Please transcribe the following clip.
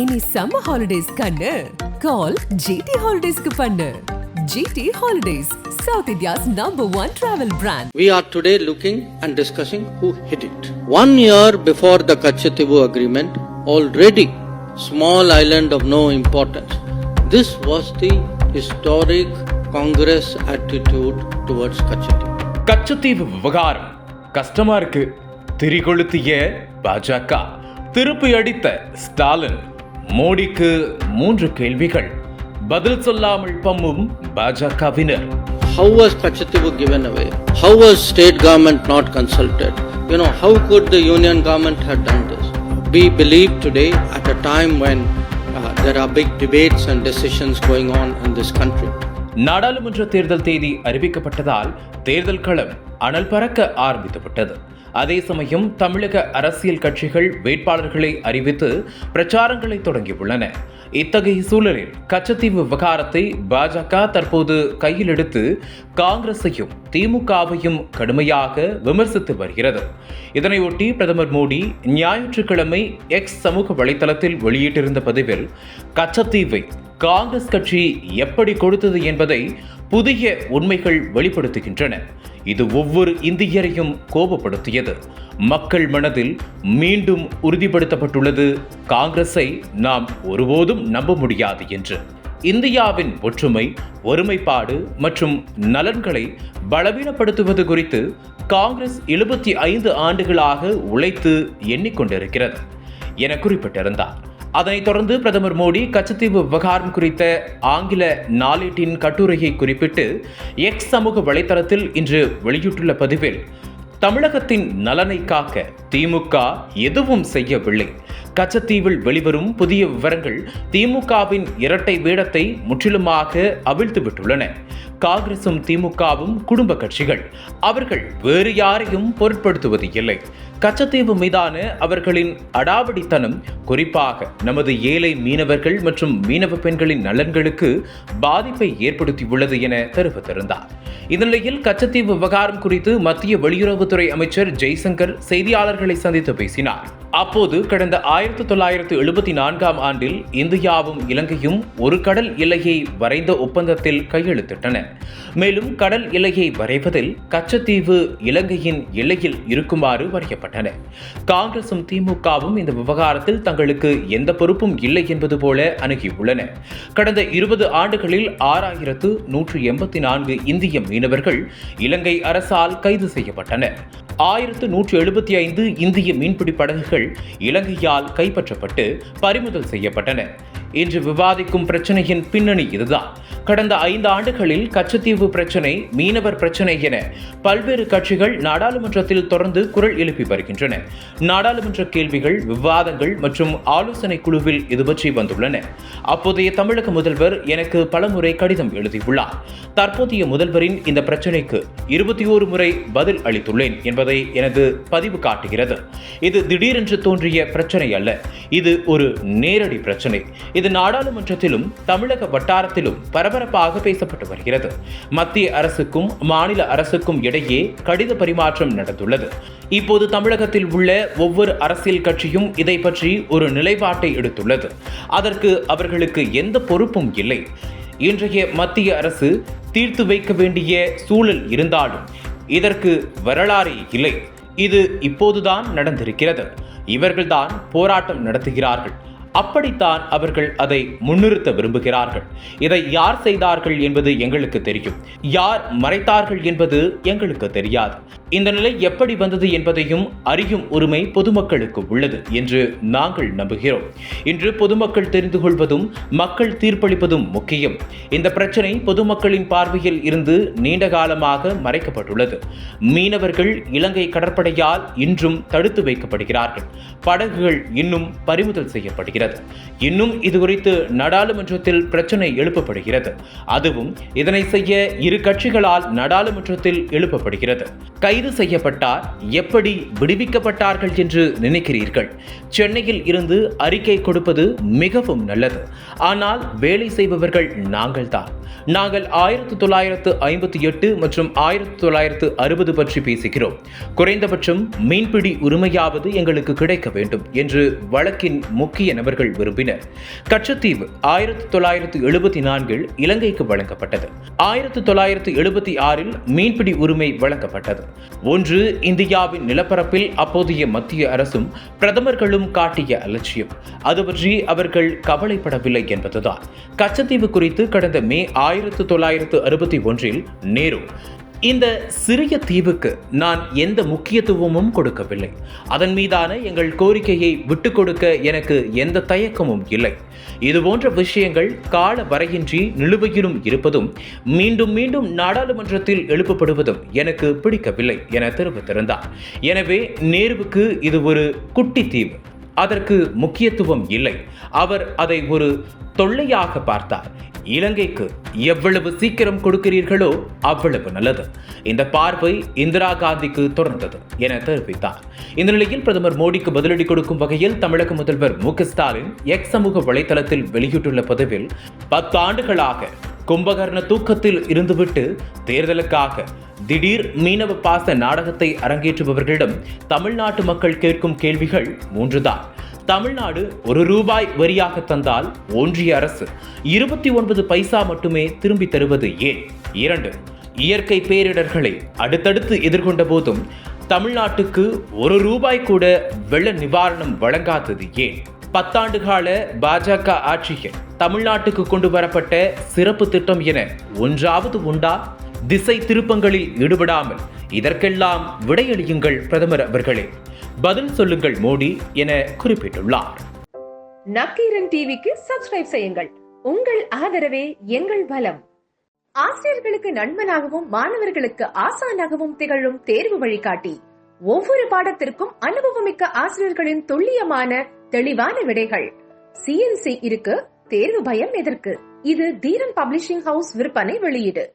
இனி summer holidays கண்ணு கால் GT ஹாலிடேஸ்க்கு பண்ணு GT holidays South India's number one travel brand We are today looking and discussing who hit it. One year before the Kachativu agreement, already small island of no importance. This was the historic Congress attitude towards Kachativu. Kachativu விவகாரம் கஷ்டமா இருக்கு திரிகொளுத்திய பாஜக திருப்பி அடித்த ஸ்டாலின் மோடிக்கு மூன்று கேள்விகள் பதில் சொல்லாமல் பம்மும் பாஜகவினர் How was Kachativu given away? How was state government not consulted? You know, how could the union government have done this? We believe today at a time when uh, there are big debates and decisions going on in this country. நாடாளுமன்ற தேர்தல் தேதி அறிவிக்கப்பட்டதால் தேர்தல் களம் அனல் பறக்க ஆரம்பித்துவிட்டது அதே சமயம் தமிழக அரசியல் கட்சிகள் வேட்பாளர்களை அறிவித்து பிரச்சாரங்களை தொடங்கியுள்ளன. இத்தகைய சூழலில் கச்சத்தீவு விவகாரத்தை பாஜக தற்போது கையில் எடுத்து காங்கிரஸையும் திமுகவையும் கடுமையாக விமர்சித்து வருகிறது. இதனையொட்டி பிரதமர் மோடி ஞாயிற்றுக்கிழமை எக்ஸ் சமூக வலைதளத்தில் வெளியிட்டிருந்த பதிவில் கச்சத்தீவை காங்கிரஸ் கட்சி எப்படி கொடுத்தது என்பதை புதிய உண்மைகள் வெளிப்படுத்துகின்றன. இது ஒவ்வொரு இந்தியரையும் கோபப்படுத்தியது. மக்கள் மனதில் மீண்டும் உறுதிப்படுத்தப்பட்டுள்ளது. காங்கிரஸை நாம் ஒருபோதும் நம்ப முடியாது என்று. இந்தியாவின் ஒற்றுமை ஒருமைப்பாடு மற்றும் நலன்களை பலவீனப்படுத்துவது குறித்து காங்கிரஸ் எழுபத்தி ஐந்து ஆண்டுகளாக உழைத்து எண்ணிக்கொண்டிருக்கிறது. என குறிப்பிட்டிருந்தார். அதனைத் தொடர்ந்து பிரதமர் மோடி கச்சத்தீவு விவகாரம் குறித்த ஆங்கில நாளேட்டின் கட்டுரையை குறிப்பிட்டு எக்ஸ் சமூக வலைதளத்தில் இன்று வெளியிட்டுள்ள பதிவில் தமிழகத்தின் நலனை காக்க திமுக எதுவும் செய்யவில்லை. கச்சத்தீவில் வெளிவரும் புதிய விவரங்கள் திமுகவின் இரட்டை வேடத்தை முற்றிலுமாக அவிழ்த்துவிட்டுள்ளன. காங்கிரசும் திமுகவும் குடும்ப கட்சிகள். அவர்கள் வேறு யாரையும் பொருட்படுத்துவது இல்லை. கச்சத்தீவு மீதான அவர்களின் அடாவடித்தனம் குறிப்பாக நமது ஏழை மீனவர்கள் மற்றும் மீனவ பெண்களின் நலன்களுக்கு பாதிப்பை ஏற்படுத்தியுள்ளது என தெரிவித்திருந்தார். இந்நிலையில் கச்சத்தீவு விவகாரம் குறித்து மத்திய வெளியுறவுத்துறை அமைச்சர் ஜெய்சங்கர் செய்தியாளர்களை சந்தித்து பேசினார். அப்போது கடந்த ஆயிரத்தி தொள்ளாயிரத்து எழுபத்தி நான்காம் ஆண்டில் இந்தியாவும் இலங்கையும் ஒரு கடல் எல்லையை வரைந்த ஒப்பந்தத்தில் கையெழுத்திட்டன. மேலும் கடல் எல்லையை வரைவதில் கச்சத்தீவு இலங்கையின் எல்லையில் இருக்குமாறு வரையப்பட்டன. காங்கிரசும் திமுகவும் இந்த விவகாரத்தில் தங்களுக்கு எந்த பொறுப்பும் இல்லை என்பது போல அணுகியுள்ளன. கடந்த இருபது ஆண்டுகளில் ஆறாயிரத்து நூற்று எண்பத்தி நான்கு இந்திய மீனவர்கள் இலங்கை அரசால் கைது செய்யப்பட்டனர். ஆயிரத்து நூற்று எழுபத்தி ஐந்து இந்திய மீன்பிடி படகுகள் இலங்கையால் கைப்பற்றப்பட்டு பறிமுதல் செய்யப்பட்டன. இன்று விவாதிக்கும் பிரச்சனையின் பின்னணி இதுதான். கடந்த ஐந்து ஆண்டுகளில் கச்சத்தீவு பிரச்சனை மீனவர் பிரச்சனை என பல்வேறு கட்சிகள் நாடாளுமன்றத்தில் தொடர்ந்து குரல் எழுப்பி வருகின்றன. நாடாளுமன்ற கேள்விகள் விவாதங்கள் மற்றும் ஆலோசனை குழுவில் இது பற்றி வந்துள்ளன. அப்போதைய தமிழக முதல்வர் எனக்கு பலமுறை கடிதம் எழுதியுள்ளார். தற்போதைய முதல்வரின் இந்த பிரச்சனைக்கு இருபத்தி ஓரு முறை பதில் அளித்துள்ளேன் என்பதை எனது பதிவு காட்டுகிறது. இது திடீரென்று தோன்றிய பிரச்சனை அல்ல. இது ஒரு நேரடி பிரச்சனை. இது நாடாளுமன்றத்திலும் தமிழக வட்டாரத்திலும் பரபரப்பாக பேசப்பட்டு வருகிறது. மத்திய அரசுக்கும் மாநில அரசுக்கும் இடையே கடித பரிமாற்றம் நடந்துள்ளது. இப்போது தமிழகத்தில் உள்ள ஒவ்வொரு அரசியல் கட்சியும் இதை பற்றி ஒரு நிலைப்பாட்டை எடுத்துள்ளது. அதற்கு அவர்களுக்கு எந்த பொறுப்பும் இல்லை. இன்றைய மத்திய அரசு தீர்த்து வைக்க வேண்டிய சூழல் இருந்தாலும் இதற்கு வரலாறே இல்லை. இது இப்போதுதான் நடந்திருக்கிறது. இவர்கள்தான் போராட்டம் நடத்துகிறார்கள். அப்படித்தான் அவர்கள் அதை முன்னிறுத்த விரும்புகிறார்கள். இதை யார் செய்தார்கள் என்பது எங்களுக்கு தெரியும். யார் மறைத்தார்கள் என்பது எங்களுக்கு தெரியாது. இந்த நிலை எப்படி வந்தது என்பதையும் அறியும் உரிமை பொதுமக்களுக்கு உள்ளது என்று நாங்கள் நம்புகிறோம். இன்று பொதுமக்கள் தெரிந்து கொள்வதும் மக்கள் தீர்ப்பளிப்பதும் முக்கியம். இந்த பிரச்சனை பொதுமக்களின் பார்வையில் இருந்து நீண்ட காலமாக மறைக்கப்பட்டுள்ளது. மீனவர்கள் இலங்கை கடற்படையால் இன்றும் தடுத்து வைக்கப்படுகிறார்கள். படகுகள் இன்னும் பறிமுதல் செய்யப்படுகிறது. இன்னும் இது குறித்து நாடாளுமன்றத்தில் பிரச்சனை எழுப்பப்படுகிறது. அதுவும் இதனை செய்ய இரு கட்சிகளால் நாடாளுமன்றத்தில் எழுப்பப்படுகிறது. கைது கைது செய்யப்பட்டார் எப்படி விடுவிக்கப்பட்டார்கள் என்று நினைக்கிறீர்கள்? சென்னையில் இருந்து அறிக்கை கொடுப்பது மிகவும் நல்லது. ஆனால் வேலை செய்பவர்கள் நாங்கள்தான். நாங்கள் ஆயிரத்து தொள்ளாயிரத்து ஐம்பத்தி எட்டு மற்றும் ஆயிரத்து தொள்ளாயிரத்து அறுபது பற்றி பேசுகிறோம். குறைந்தபட்சம் மீன்பிடி உரிமையாவது எங்களுக்கு கிடைக்க வேண்டும் என்று வழக்கின் முக்கிய நபர்கள் விரும்பினர். கச்சத்தீவு ஆயிரத்து தொள்ளாயிரத்து எழுபத்தி நான்கில் இலங்கைக்கு வழங்கப்பட்டது. ஆயிரத்து தொள்ளாயிரத்து எழுபத்தி ஆறில் மீன்பிடி உரிமை வழங்கப்பட்டது. ஒன்று இந்தியாவின் நிலப்பரப்பில் அப்போதைய மத்திய அரசும் பிரதமர்களும் காட்டிய அலட்சியம். அது பற்றி அவர்கள் கவலைப்படவில்லை என்பதுதான். கச்சத்தீவு குறித்து கடந்த மே ஆயிரத்து தொள்ளாயிரத்து அறுபத்தி ஒன்றில் நேரு இந்த சிறிய தீவுக்கு நான் எந்த முக்கியத்துவமும் கொடுக்கவில்லை. அதன் மீதான எங்கள் கோரிக்கையை விட்டுக் கொடுக்க எனக்கு எந்த தயக்கமும் இல்லை. இதுபோன்ற விஷயங்கள் கால வரையின்றி நிலுவையிலும் இருப்பதும் மீண்டும் மீண்டும் நாடாளுமன்றத்தில் எழுப்பப்படுவதும் எனக்கு பிடிக்கவில்லை என தெரிவித்திருந்தார். எனவே நேருவுக்கு இது ஒரு குட்டி தீவு. அதற்கு முக்கியத்துவம் இல்லை. அவர் அதை ஒரு தொல்லையாக பார்த்தார். இலங்கைக்கு எவ்வளவு சீக்கிரம் கொடுக்கிறீர்களோ அவ்வளவு நல்லது. இந்த பார்வை இந்திரா காந்திக்கு தொடர்ந்தது என தெரிவித்தார். இந்த நிலையில் பிரதமர் மோடிக்கு பதிலடி கொடுக்கும் வகையில் தமிழக முதல்வர் மு ஸ்டாலின் எக்ஸ் சமூக வலைதளத்தில் வெளியிட்டுள்ள பதிவில் பத்து ஆண்டுகளாக கும்பகர்ண தூக்கத்தில் இருந்துவிட்டு தேர்தலுக்காக திடீர் மீனவ பாச நாடகத்தை அரங்கேற்றுபவர்களிடம் தமிழ்நாட்டு மக்கள் கேட்கும் கேள்விகள் மூன்றுதான். தமிழ்நாடு ஒரு ரூபாய் வரியாக தந்தால் ஒன்றிய அரசு இருபத்தி ஒன்பது பைசா மட்டுமே திரும்பி தருவது ஏன்? இரண்டு இயற்கை பேரிடர்களை அடுத்தடுத்து எதிர்கொண்ட போதும் தமிழ்நாட்டுக்கு ஒரு ரூபாய் கூட வெள்ள நிவாரணம் வழங்காதது ஏன்? பத்தாண்டு கால பாஜக ஆட்சியில் தமிழ்நாட்டுக்கு கொண்டு வரப்பட்ட சிறப்பு திட்டம் என ஒன்றாவது உண்டா? திசை திருப்பங்களில் ஈடுபடாமல் இதற்கெல்லாம் விடையளியுங்கள் பிரதமர் அவர்களே. பதில் சொல்லுங்கள் மோடி என குறிப்பிட்டுள்ளார். நக்கீரன் டிவிக்கு சப்ஸ்கிரைப் செய்யுங்கள். உங்கள் ஆதரவே எங்கள் பலம். ஆசிரியர்களுக்கு நண்பனாகவும் மாணவர்களுக்கு ஆசானாகவும் திகழும் தேர்வு வழிகாட்டி. ஒவ்வொரு பாடத்திற்கும் அனுபவமிக்க ஆசிரியர்களின் துல்லியமான தெளிவான விடைகள். சிஎன்சி இருக்கு தேர்வு பயம் எதற்கு? இது தீரன் பப்ளிஷிங் ஹவுஸ் விற்பனை வெளியீடு.